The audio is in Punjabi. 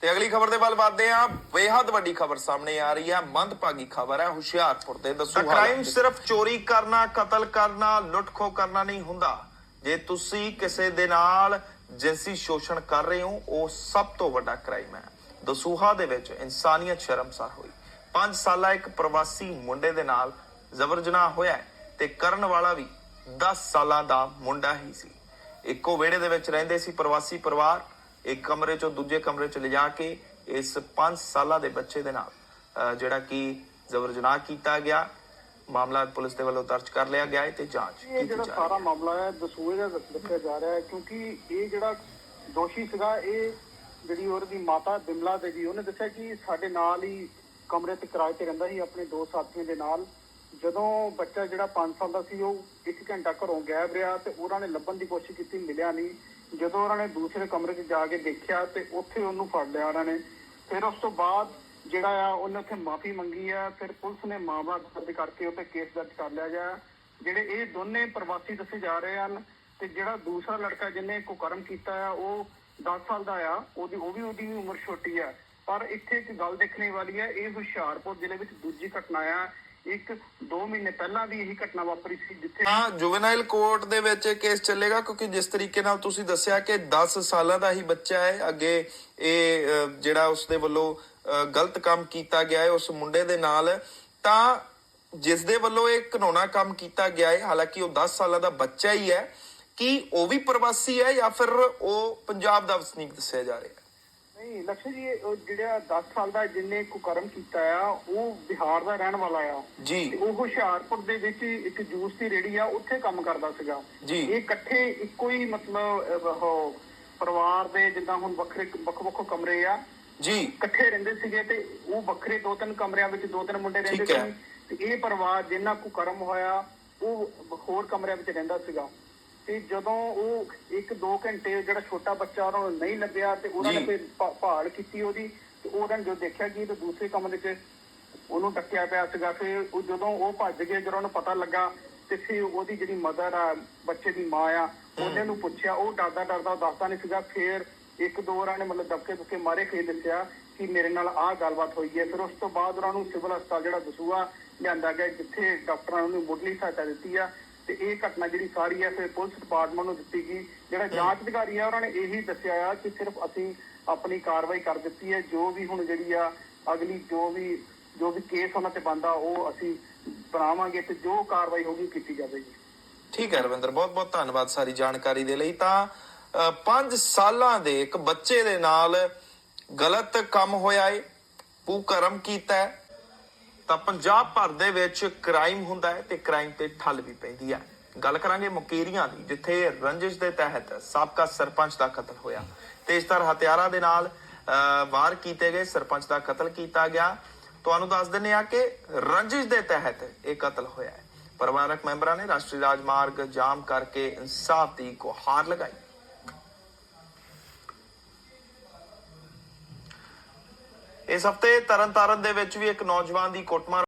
ਤੇ ਅਗਲੀ ਖਬਰ ਦੇ ਵੱਲ ਵਧਦੇ ਹਾਂ। ਬੇਹੱਦ ਵੱਡੀ ਖਬਰ ਸਾਹਮਣੇ ਆ ਰਹੀ ਹੈ। ਮੰਦਭਾਗੀ ਖਬਰ ਹੈ ਹੁਸ਼ਿਆਰਪੁਰ ਦੇ। ਦੱਸੋ ਕ੍ਰਾਈਮ ਸਿਰਫ ਚੋਰੀ ਕਰਨਾ ਕਤਲ ਕਰਨਾ ਲੁੱਟਖੋ ਕਰਨਾ ਨਹੀਂ ਹੁੰਦਾ। ਜੇ ਤੁਸੀਂ ਕਿਸੇ ਦੇ ਨਾਲ ਜਿੰਸੀ ਸ਼ੋਸ਼ਣ ਕਰ ਰਹੇ ਹੋ ਉਹ ਸਭ ਤੋਂ ਵੱਡਾ ਕ੍ਰਾਈਮ ਹੈ। ਦਸੂਹਾ ਦੇ ਵਿੱਚ ਇਨਸਾਨੀਅਤ ਸ਼ਰਮਸਾਰ ਹੋਈ। 5 ਸਾਲਾ ਇੱਕ ਪ੍ਰਵਾਸੀ ਮੁੰਡੇ ਦੇ ਨਾਲ ਜ਼ਬਰ ਜਨਾਹ ਹੋਇਆ ਤੇ ਕਰਨ ਵਾਲਾ ਵੀ 10 ਸਾਲਾਂ ਦਾ ਮੁੰਡਾ ਹੀ ਸੀ। ਇੱਕੋ ਵਿਹੜੇ ਦੇ ਵਿੱਚ ਰਹਿੰਦੇ ਸੀ ਪ੍ਰਵਾਸੀ ਪਰਿਵਾਰ। ਇੱਕ ਕਮਰੇ ਚੋਂ ਦੂਜੇ ਕਮਰੇ ਚ ਲਿਜਾ ਕੇ ਇਸ 5 ਸਾਲਾਂ ਦੇ ਬੱਚੇ ਦੇ ਨਾਲ ਜਿਹੜਾ ਕਿ ਜ਼ਬਰ ਜਨਾਹ ਕੀਤਾ ਗਿਆ ਮਾਮਲਾ ਪੁਲਿਸ ਦੇ ਵੱਲੋਂ ਦਰਜ ਕਰ ਲਿਆ ਗਿਆ ਹੈ ਤੇ ਜਾਂਚ ਇਹ ਕੀਤੀ ਜਿਹੜਾ ਜਾ ਰਹੀ ਸਾਰਾ ਹੈ। ਮਾਮਲਾ ਹੈ ਦਸੂਏ ਦਾ ਦੱਸਿਆ ਜਾ ਰਿਹਾ ਹੈ ਕਿਉਂਕਿ ਇਹ ਜਿਹੜਾ ਦੋਸ਼ੀ ਸੀਗਾ ਇਹ ਜਿਹੜੀ ਉਹਦੀ ਮਾਤਾ ਬਿਮਲਾ ਦੇਵੀ ਉਹਨੇ ਦੱਸਿਆ ਕਿ ਸਾਡੇ ਨਾਲ ਹੀ ਕਮਰੇ ਤੇ ਕਿਰਾਏ ਤੇ ਰਹਿੰਦਾ ਸੀ ਆਪਣੇ ਦੋ ਸਾਥੀਆਂ ਦੇ ਨਾਲ। ਜਦੋਂ ਬੱਚਾ ਜਿਹੜਾ 5 ਸਾਲ ਦਾ ਸੀ, ਉਹ ਇੱਕ ਘੰਟਾ ਘਰੋਂ ਗਾਇਬ ਰਿਹਾ ਤੇ ਉਹਨਾਂ ਨੇ ਲੱਭਣ ਦੀ ਕੋਸ਼ਿਸ਼ ਕੀਤੀ, ਮਿਲਿਆ ਨਹੀਂ। ਜਦੋਂ ਉਹਨਾਂ ਨੇ ਦੂਸਰੇ ਕਮਰੇ 'ਚ ਜਾ ਕੇ ਦੇਖਿਆ ਤੇ ਉੱਥੇ ਉਹਨੂੰ ਫੜ ਲਿਆ ਉਹਨਾਂ ਨੇ। ਫਿਰ ਉਸ ਤੋਂ ਬਾਅਦ ਜਿਹੜਾ ਆ, ਉਹਨੇ ਉੱਥੇ ਮਾਫੀ ਮੰਗੀ ਆ। ਫਿਰ ਪੁਲਿਸ ਨੇ ਮਾਮਲਾ ਦਰਜ ਕਰਕੇ ਉੱਤੇ ਕੇਸ ਦਰਜ ਕਰ ਲਿਆ ਗਿਆ। ਜਿਹੜੇ ਇਹ ਦੋਨੇ ਪ੍ਰਵਾਸੀ ਦੱਸੇ ਜਾ ਰਹੇ ਹਨ ਤੇ ਜਿਹੜਾ ਦੂਸਰਾ ਲੜਕਾ ਜਿਹਨੇ ਕੁਕਰਮ ਕੀਤਾ ਆ, ਉਹ 10 ਸਾਲ ਦਾ ਆ, ਉਹਦੀ, ਉਹ ਵੀ ਉਹਦੀ ਉਮਰ ਛੋਟੀ ਆ। ਪਰ ਇੱਥੇ ਇੱਕ ਗੱਲ ਦੇਖਣੇ ਵਾਲੀ ਹੈ ਇਹ ਹੁਸ਼ਿਆਰਪੁਰ ਜ਼ਿਲ੍ਹੇ ਵਿੱਚ ਦੂਜੀ ਘਟਨਾ ਆ। ਇੱਕ 2 ਮਹੀਨੇ ਪਹਿਲਾਂ ਵੀ ਇਹੀ ਘਟਨਾ ਵਾਪਰੀ ਸੀ, ਜਿੱਥੇ ਹਾਂ, ਜੁਵੈਨਾਈਲ ਕੋਰਟ ਦੇ ਵਿੱਚ ਇਹ ਕੇਸ ਚੱਲੇਗਾ, ਕਿਉਂਕਿ ਜਿਸ ਤਰੀਕੇ ਨਾਲ ਤੁਸੀਂ ਦੱਸਿਆ ਕਿ 10 ਸਾਲਾਂ ਦਾ ਹੀ ਬੱਚਾ ਹੈ, ਅੱਗੇ ਇਹ ਜਿਹੜਾ ਉਸ ਦੇ ਵੱਲੋਂ ਗਲਤ ਕੰਮ ਕੀਤਾ ਗਿਆ ਹੈ ਉਸ ਮੁੰਡੇ ਦੇ ਨਾਲ, ਤਾਂ ਜਿਸ ਦੇ ਵੱਲੋਂ ਇਹ ਘਨੌਣਾ ਕੰਮ ਕੀਤਾ ਗਿਆ ਹੈ, ਹਾਲਾਂਕਿ ਉਹ 10 ਸਾਲਾਂ ਦਾ ਬੱਚਾ ਹੀ ਹੈ, ਕਿ ਉਹ ਵੀ ਪ੍ਰਵਾਸੀ ਹੈ ਜਾਂ ਫਿਰ ਉਹ ਪੰਜਾਬ ਦਾ ਵਸਨੀਕ ਦੱਸਿਆ ਜਾ ਰਿਹਾ ਹੈ? ਨਹੀਂ ਲక్ష్ਮੀ ਜੀ ਉਹ ਜਿਹੜਾ 10 ਸਾਲ ਦਾ ਜਿਹਨੇ ਕੁਕਰਮ ਕੀਤਾ ਆ ਉਹ ਬਿਹਾਰ ਦਾ ਰਹਿਣ ਵਾਲਾ ਆ। ਜੀ। ਉਹ ਹੁਸ਼ਿਆਰਪੁਰ ਦੇ ਵਿੱਚ ਇੱਕ ਜੂਸ ਦੀ ਰੇੜੀ ਆ ਉੱਥੇ ਕੰਮ ਕਰਦਾ ਸੀਗਾ। ਜੀ। ਇਹ ਇਕੱਠੇ ਇੱਕੋ ਹੀ ਮਤਲਬ ਉਹ ਪਰਿਵਾਰ ਦੇ ਜਿੱਦਾਂ ਹੁਣ ਵੱਖਰੇ ਵੱਖ ਵੱਖ ਕਮਰੇ ਆ। ਜੀ। ਇਕੱਠੇ ਰਹਿੰਦੇ ਸੀਗੇ ਤੇ ਉਹ ਵੱਖਰੇ ਦੋ ਤਿੰਨ ਕਮਰਿਆਂ ਵਿੱਚ ਦੋ ਤਿੰਨ ਮੁੰਡੇ ਰਹਿੰਦੇ। ਸੀ। ਤੇ ਇਹ ਪਰਿਵਾਰ ਜਿੰਨਾ ਕੁ ਕਰਮ ਹੋਇਆ ਉਹ ਹੋਰ ਕਮਰਿਆਂ ਵਿੱਚ ਰਹਿੰਦਾ ਸੀਗਾ। ਤੇ ਜਦੋਂ ਉਹ ਇੱਕ ਦੋ ਘੰਟੇ ਜਿਹੜਾ ਛੋਟਾ ਬੱਚਾ ਉਹਨਾਂ ਨੂੰ ਨਹੀਂ ਲੱਭਿਆ ਤੇ ਉਹਨਾਂ ਨੇ ਜੀ। ਫਿਰ ਭਾ- ਭਾਲ ਕੀਤੀ ਉਹਦੀ ਤੇ ਉਹਨਾਂ ਨੇ ਜੋ ਦੇਖਿਆ ਕਿ ਇਹ ਤਾਂ ਦੂਸਰੇ ਕਮਰੇ 'ਚ ਉਹਨੂੰ ਟੱਕਿਆ ਪਿਆ ਸੀਗਾ ਫਿਰ ਉਹ ਜਦੋਂ ਉਹ ਭੱਜ ਗਏ ਜਦੋਂ ਉਹਨੂੰ ਪਤਾ ਲੱਗਾ ਤੇ ਫਿਰ ਉਹਦੀ ਜਿਹੜੀ ਮਦਰ ਆ ਬੱਚੇ ਦੀ ਮਾਂ ਆ ਉਹਨੇ ਨੂੰ ਪੁੱਛਿਆ ਉਹ ਡਰਦਾ ਡਰਦਾ ਦੱਸਦਾ ਨਹੀਂ ਸੀਗਾ ਫਿਰ ਇੱਕ ਦੋ ਵਾਰਾਂ ਨੇ ਮਤਲਬ ਦਬਕੇ ਦੁੱਕੇ ਮਾਰੇ ਫੇਰ ਦੱਸਿਆ ਕਿ ਮੇਰੇ ਨਾਲ ਆਹ ਗੱਲਬਾਤ ਹੋਈ ਹੈ ਫਿਰ ਉਸ ਤੋਂ ਬਾਅਦ ਉਹਨਾਂ ਨੂੰ ਸਿਵਲ ਹਸਪਤਾਲ ਜਿਹੜਾ ਦਸੂਆ ਲਿਆਂਦਾ ਗਿਆ ਜਿੱਥੇ ਡਾਕਟਰਾਂ ਨੇ ਉਹਨੂੰ ਮੁੱਢਲੀ ਸਹਾਇਤਾ ਦਿੱਤੀ ਆ ਤੇ ਇਹ ਘਟਨਾ ਜਿਹੜੀ ਸਾਰੀ ਹੈ ਫਿਰ ਪੁਲਿਸ ਡਿਪਾਰਟਮੈਂਟ ਨੂੰ ਦਿੱਤੀ ਗਈ। ਜਿਹੜਾ ਜਾਂਚ ਅਧਿਕਾਰੀ ਆ ਉਹਨਾਂ ਨੇ ਇਹੀ ਦੱਸਿਆ ਆ ਕਿ ਸਿਰਫ ਅਸੀਂ ਆਪਣੀ ਕਾਰਵਾਈ ਕਰ ਦਿੱਤੀ ਹੈ। ਜੋ ਵੀ ਹੁਣ ਜਿਹੜੀ ਆ ਅਗਲੀ ਜੋ ਵੀ ਜੋ ਵੀ ਕੇਸ ਉਹਨਾਂ ਤੇ ਬੰਦਾ ਉਹ ਅਸੀਂ ਬਣਾਵਾਂਗੇ ਤੇ ਜੋ ਕਾਰਵਾਈ ਹੋਗੀ ਕੀਤੀ ਜਾਵੇਗੀ। ਠੀਕ ਹੈ ਰਵਿੰਦਰ ਬਹੁਤ ਬਹੁਤ ਧੰਨਵਾਦ ਸਾਰੀ ਜਾਣਕਾਰੀ ਦੇ ਲਈ। ਤਾਂ 5 ਸਾਲਾਂ ਦੇ ਇੱਕ ਬੱਚੇ ਦੇ ਨਾਲ ਗਲਤ ਕੰਮ ਹੋਇਆ ਏ ਕੁਕਰਮ ਕੀਤਾ ਹੈ ਤਾਂ ਪੰਜਾਬ ਭਰ ਦੇ ਵਿੱਚ ਕ੍ਰਾਈਮ ਹੁੰਦਾ ਹੈ ਤੇ ਕ੍ਰਾਈਮ ਤੇ ਠੱਲ ਵੀ ਪੈਂਦੀ ਹੈ। ਗੱਲ ਕਰਾਂਗੇ ਮੁਕੇਰੀਆਂ ਦੀ ਜਿੱਥੇ ਰੰਜਿਸ਼ ਦੇ ਤਹਿਤ ਸਾਬਕਾ ਸਰਪੰਚ ਦਾ ਕਤਲ ਹੋਇਆ। ਤੇਜ਼ਧਾਰ ਹਥਿਆਰਾਂ ਦੇ ਨਾਲ ਅਹ, ਵਾਰ ਕੀਤੇ ਗਏ ਸਰਪੰਚ ਦਾ ਕਤਲ ਕੀਤਾ ਗਿਆ। ਤੁਹਾਨੂੰ ਦੱਸ ਦਿੰਨੇ ਆ ਕਿ ਰੰਜਿਸ਼ ਦੇ ਤਹਿਤ ਇਹ ਕਤਲ ਹੋਇਆ ਹੈ। ਪਰਿਵਾਰਕ ਮੈਂਬਰਾਂ ਨੇ ਰਾਸ਼ਟਰੀ ਰਾਜਮਾਰਗ ਜਾਮ ਕਰਕੇ ਇਨਸਾਫ ਦੀ ਗੁਹਾਰ ਲਗਾਈ। ਇਸ ਹਫ਼ਤੇ ਤਰਨਤਾਰਨ ਦੇ ਵਿੱਚ ਵੀ ਇੱਕ ਨੌਜਵਾਨ ਦੀ ਕੁੱਟਮਾਰ